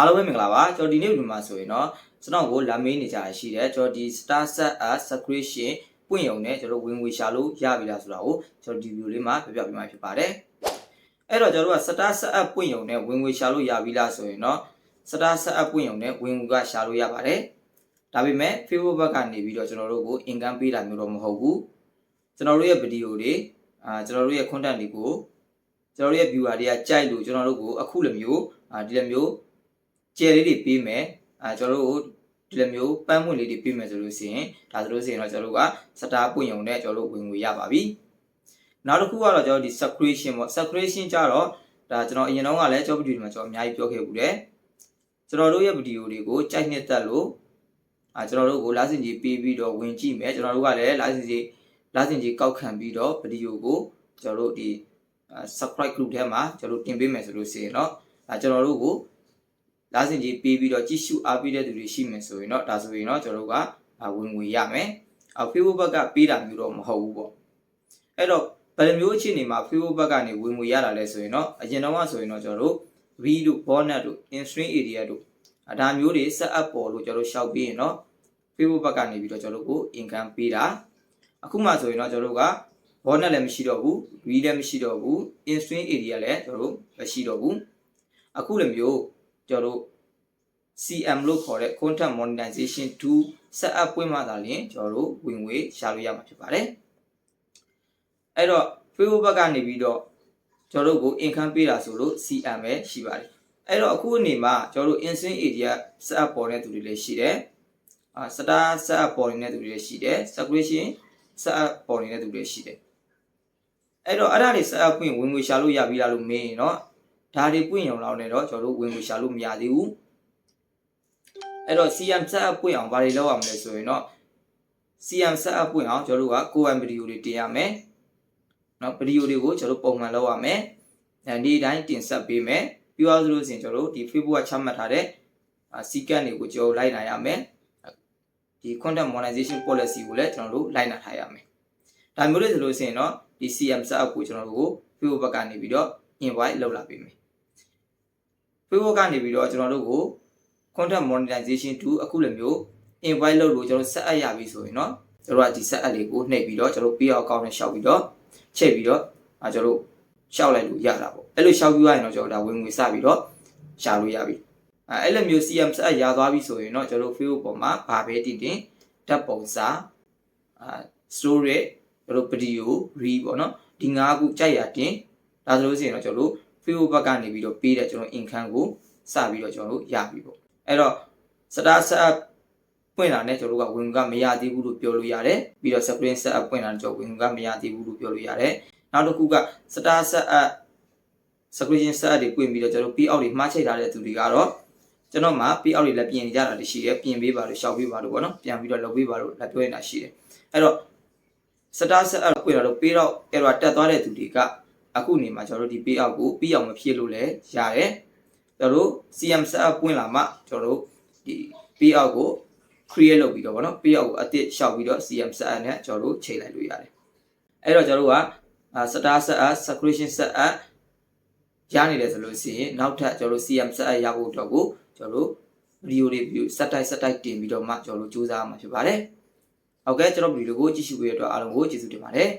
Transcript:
အားလုံးပဲမင်္ဂလာပါကျွန်တော်ဒီနေ့ဗီဒီယိုမှာဆိုရင်တော့ကျွန်တော်ကိုလာမေးနေကြရရှိတယ်ကျွန်တော်ဒီ star set up subscription ပွင့်ရုံနဲ့ကျွန်တော်ဝင်ငွေရှာလို့ရပြီလားဆိုတာကိုကျွန်တော်ဒီဗီဒီယိုလေးမှာပြပြပေးမှာဖြစ်ပါတယ်အဲ့တော့ကျွန်တော်တို့က star set up ပွင့်ရုံနဲ့ဝင်ငွေရှာလို့ရပြီလားဆိုရင်တော့ star set up ပွင့်ရုံနဲ့ဝင်ငွေကရှာလို့ရပါတယ်ဒါပေမဲ့ Facebook ဘက်ကနေပြီးတော့ကျွန်တော်တို့ကို income ပေးတာမျိုးတော့မဟုတ်ဘူးကျွန်တော်တို့ရဲ့ဗီဒီယိုတွေအာကျွန်တော်တို့ရဲ့ content တွေကိုကျွန်တော်တို့ရဲ့ viewer တွေကကြိုက်လို့ကျွန်တော်တို့ကိုအခုလိုမျိုးအာဒီလိုမျိုး ကျယ်လေးတွေပေးမယ်အဲကျွန်တော်တို့ဒီလိုမျိုးပန်းပွင့်လေးတွေပေးမယ်ဆိုလို့ရှိရင်ဒါဆိုလို့ရှိရင်တော့ကျွန်တော်တို့ကစတားပွင့်ရုံနဲ့ကျွန်တော်တို့ဝင်ငွေရပါပြီနောက်တစ်ခုကတော့ကျွန်တော်ဒီ subscription ပေါ့ subscription ကြတော့ဒါကျွန်တော်အရင်တော့ကလည်းကျွန်တော်ဗီဒီယိုတွေမှာကျွန်တော်အများကြီးပြောခဲ့ဘူးတယ်ကျွန်တော်တို့ရဲ့ဗီဒီယိုတွေကိုကြိုက်နှစ်သက်လို့အဲကျွန်တော်တို့ကိုလာစင်ကြီးပေးပြီးတော့ဝင်ကြည့်မယ်ကျွန်တော်တို့ကလည်းလာစင်ကြီးလာစင်ကြီးကောက်ခံပြီးတော့ဗီဒီယိုကိုကျွန်တော်တို့ဒီ subscribe group ထဲမှာကျွန်တော်တို့တင်ပေးမယ်ဆိုလို့ရှိရင်တော့အဲကျွန်တော်တို့ကို လာစင်ကြီးပေးပြီးတော့ကြည့်ရှုအားပေးတဲ့သူတွေရှိမယ်ဆိုရင်တော့ဒါဆိုရင်တော့ကျွန်တော်တို့ကဝင်ငွေရမယ်။ Facebook ဘက်ကပေးတာမျိုးတော့မဟုတ်ဘူးပေါ့။အဲ့တော့ဘယ်လိုမျိုးအခြေအနေမှာ Facebook ဘက်ကနေဝင်ငွေရတာလဲဆိုရင်တော့အရင်တော့ကဆိုရင်တော့ကျွန်တော်တို့ V တို့ bonus တို့ in-stream area တို့ဒါမျိုးတွေ set up ပေါ်လို့ကျွန်တော်တို့ရှောက်ပြီးရင်တော့ Facebook ဘက်ကနေပြီးတော့ကျွန်တော်တို့ကို income ပေးတာအခုမှဆိုရင်တော့ကျွန်တော်တို့က bonus လည်းမရှိတော့ဘူး V လည်းမရှိတော့ဘူး in-stream area လည်းကျွန်တော်တို့မရှိတော့ဘူးအခုလိုမျိုး ကျွန်တော်တို့ CM လို့ခေါ်တဲ့ content monetization tool set up ပွင့်မှသာလျှင်ကျွန်တော်တို့ဝင်ငွေရှာလို့ရမှာဖြစ်ပါတယ်အဲ့တော့ Facebook ဘက်ကနေပြီးတော့ကျွန်တော်တို့ကို income ပေးတာဆိုလို့ CM ပဲရှိပါတယ်အဲ့တော့အခုအနေမှာကျွန်တော်တို့ instant area set up ပေါ်တဲ့သူတွေလည်းရှိတယ်အာ star set up ပေါ်နေတဲ့သူတွေလည်းရှိတယ် subscription set up ပေါ်နေတဲ့သူတွေရှိတယ်အဲ့တော့အဲ့ဒါတွေ set up ပွင့်ဝင်ငွေရှာလို့ရပြီလားလို့မေးရင်တော့ ဒါတွေပွင့်ရုံလောက်နဲ့တော့ကျွန်တော်တို့ဝင်ငွေရှာလို့မရသေးဘူးအဲ့တော့ CM setup ပွင့်အောင်ဘာတွေလုပ်ရမလဲဆိုရင်တော့ CM setup ပွင့်အောင်ကျွန်တော်တို့က COM video တွေတင်ရမယ်နော်ဗီဒီယိုတွေကိုကျွန်တော်ပုံမှန်လုပ်ရမယ်အဲဒီတိုင်းတင်ဆက်ပေးမယ်ပြီးတော့ဆိုလို့ရှိရင်ကျွန်တော်တို့ဒီ Facebook ကချမှတ်ထားတဲ့စီကန့်တွေကိုကျွန်တော်လိုက်နိုင်ရမယ်ဒီ content monetization policy ကိုလည်းကျွန်တော်တို့လိုက်နာထားရမယ်ဒါမျိုးတွေဆိုလို့ရှိရင်တော့ဒီ CM setup ကိုကျွန်တော်တို့ကို Facebook ဘက်ကနေပြီးတော့ invite လုပ်လာပေးမယ် Facebook ကနေပြီးတော့ကျွန်တော်တို့ကို content monetization tool အခုလိုမျိုး invite လုပ်လို့ကျွန်တော်ဆက်အပ်ရပြီဆိုရင်เนาะကျွန်တော်ကဒီဆက်အပ်လေးကိုနှိပ်ပြီးတော့ကျွန်တော်ပေးအောင်ကောင်းနဲ့ရှောက်ပြီးတော့ချိန်ပြီးတော့အဲကျွန်တော်ရှောက်လိုက်လို့ရတာပေါ့အဲ့လိုရှောက်ပြီးရရင်တော့ကျွန်တော်ဒါဝင်ငွေစပြီးတော့ရှာလို့ရပြီအဲအဲ့လိုမျိုး CM ဆက်အပ်ရသွားပြီဆိုရင်တော့ကျွန်တော် Facebook ပေါ်မှာဗာပဲတင်တင်ဓာတ်ပုံစာအဲ story ကျွန်တော်ဗီဒီယို reel ပေါ့နော်ဒီ၅ခုကြိုက်ရတင်ဒါဆိုလို့ရှိရင်တော့ကျွန်တော် Facebook ဘက်ကနေပြီးတော့ပေးတဲ့ကျွန်တော် income ကိုစပြီးတော့ကျွန်တော်တို့ရပြီပေါ့အဲ့တော့ star set up ပွင့်လာနဲ့ကျွန်တော်တို့ကဝင်ကမရသေးဘူးလို့ပြောလို့ရတယ်ပြီးတော့ screen set up ပွင့်လာနဲ့ကျွန်တော်ဝင်ကမရသေးဘူးလို့ပြောလို့ရတယ်နောက်တစ်ခုက star set up screen set up တွေပွင့်ပြီးတော့ကျွန်တော်ပြီးအောက်တွေမှားချိတ်ထားတဲ့သူတွေကတော့ကျွန်တော်မှပြီးအောက်တွေလည်းပြင်ကြတာတွေရှိတယ်ပြင်ပေးပါလို့ရှောက်ပေးပါလို့ပေါ့နော်ပြန်ပြီးတော့လုပ်ပေးပါလို့လည်းပြောနေတာရှိတယ်အဲ့တော့ star set up ပွင့်လာတော့ပေးတော့ error တက်သွားတဲ့သူတွေက အခုနေမှာကျွန်တော်တို့ဒီ pay out ကိုပြီးအောင်မဖြည့်လို့လည်းရတယ်ကျွန်တော်တို့ CM set up ပွင့်လာမှကျွန်တော်တို့ဒီ pay out ကို create လုပ်ပြီးတော့ဗောနော် pay out ကိုအသစ်ရှောက်ပြီးတော့ CM set up နဲ့ကျွန်တော်တို့ချိန်လိုက်လို့ရတယ်အဲ့တော့ကျွန်တော်တို့က star set up subscription set up ရနေတယ်ဆိုလို့ရှိရင်နောက်ထပ်ကျွန်တော်တို့ CM set up ရဖို့အတွက်ကိုကျွန်တော်တို့ဗီဒီယိုတွေ view စက်တိုက်စက်တိုက်တင်ပြီးတော့မှကျွန်တော်တို့စူးစမ်းမှာဖြစ်ပါတယ်ဟုတ်ကဲ့ကျွန်တော်ဗီဒီယိုကိုကြည့်ရှုပေးတဲ့အတွက်အားလုံးကိုကျေးဇူးတင်ပါတယ်